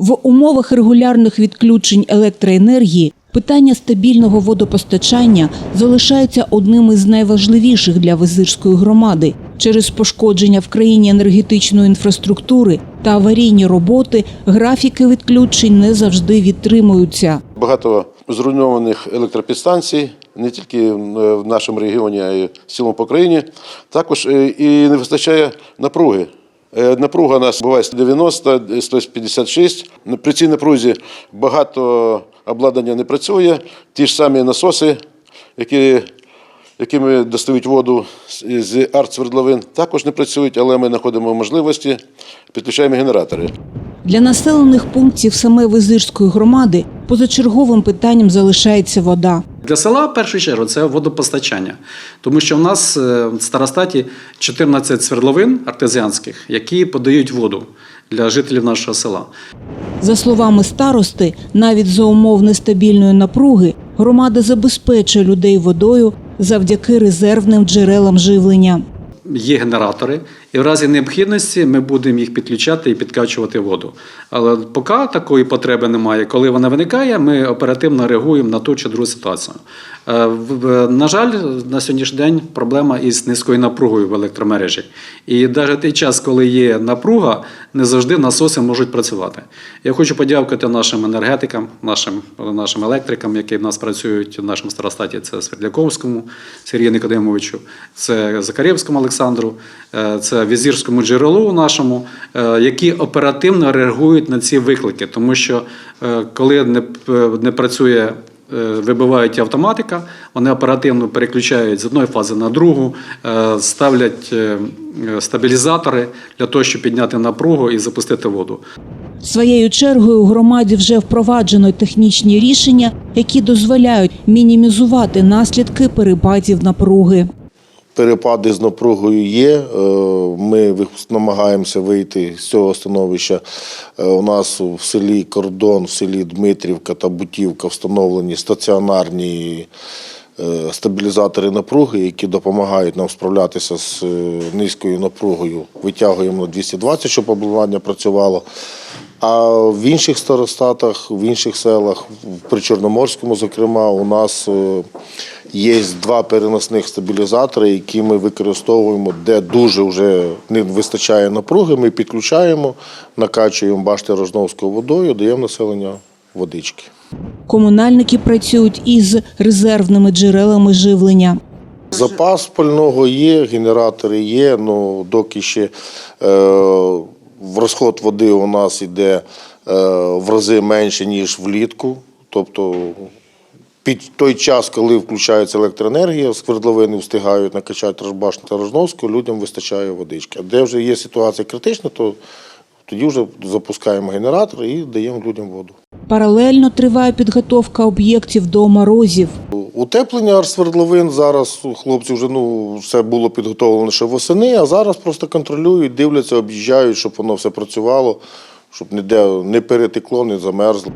В умовах регулярних відключень електроенергії питання стабільного водопостачання залишається одним із найважливіших для Визирської громади. Через пошкодження в країні енергетичної інфраструктури та аварійні роботи графіки відключень не завжди відтримуються. Багато зруйнованих електропідстанцій не тільки е, в нашому регіоні, а й в цілому по країні. Також е, і не вистачає напруги. Е, Напруга у нас буває 190, 156. При цій напрузі багато обладнання не працює. Ті ж самі насоси, які, якими достають воду з артсвердловин, також не працюють, але ми знаходимо можливості, підключаємо генератори. Для населених пунктів саме Визирської громади позачерговим питанням залишається вода. Для села в першу чергу це водопостачання, тому що в нас е, в старостаті 14 свердловин артезіанських, які подають воду для жителів нашого села. За словами старости, навіть за умов нестабільної напруги громада забезпечує людей водою завдяки резервним джерелам живлення. Є генератори, і в разі необхідності ми будемо їх підключати і підкачувати воду. Але поки такої потреби немає. Коли вона виникає, ми оперативно реагуємо на ту чи другу ситуацію. Е, На жаль, на сьогоднішній день проблема із низькою напругою в електромережі. І навіть той час, коли є напруга, не завжди насоси можуть працювати. Я хочу подякувати нашим енергетикам, нашим, нашим електрикам, які в нас працюють в нашому старостаті. Це Свердляковському Сергію Никодимовичу, це Закарєвському Олександру, е, це Візірському джерелу нашому, е, які оперативно реагують на ці виклики, тому що е, коли не, не працює. е, Вибивають автоматика, вони оперативно переключають з одної фази на другу, е, ставлять е, е, стабілізатори для того, щоб підняти напругу і запустити воду. Своєю чергою у громаді вже впроваджено технічні рішення, які дозволяють мінімізувати наслідки перепадів напруги. Перепади з напругою є. Е, Ми намагаємося вийти з цього становища. Е, У нас в селі Кордон, в селі Дмитрівка та Бутівка встановлені стаціонарні е, стабілізатори напруги, які допомагають нам справлятися з низькою напругою. Витягуємо на 220, щоб обладнання працювало. А в інших старостатах, в інших селах, в Причорноморському, зокрема, у нас е, є два переносних стабілізатори, які ми використовуємо, де дуже вже не вистачає напруги. Ми підключаємо, накачуємо башти Рожновською водою, даємо населенню водички. Комунальники працюють із резервними джерелами живлення. Запас пального є, генератори є, ну доки ще е, в розход води у нас йде е, в рази менше, ніж влітку. Тобто під той час, коли включається електроенергія, свердловини встигають накачати Рожбашну та Рожновську, людям вистачає водички. А де вже є ситуація критична, то тоді вже запускаємо генератор і даємо людям воду. Паралельно триває підготовка об'єктів до морозів. Утеплення свердловин зараз хлопці вже ну все було підготовлено ще восени, а зараз просто контролюють, дивляться, об'їжджають, щоб воно все працювало, щоб ніде не перетекло, не замерзло.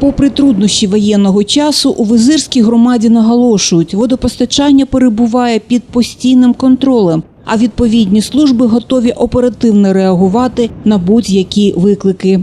Попри труднощі воєнного часу, у Визирській громаді наголошують, водопостачання перебуває під постійним контролем, а відповідні служби готові оперативно реагувати на будь-які виклики.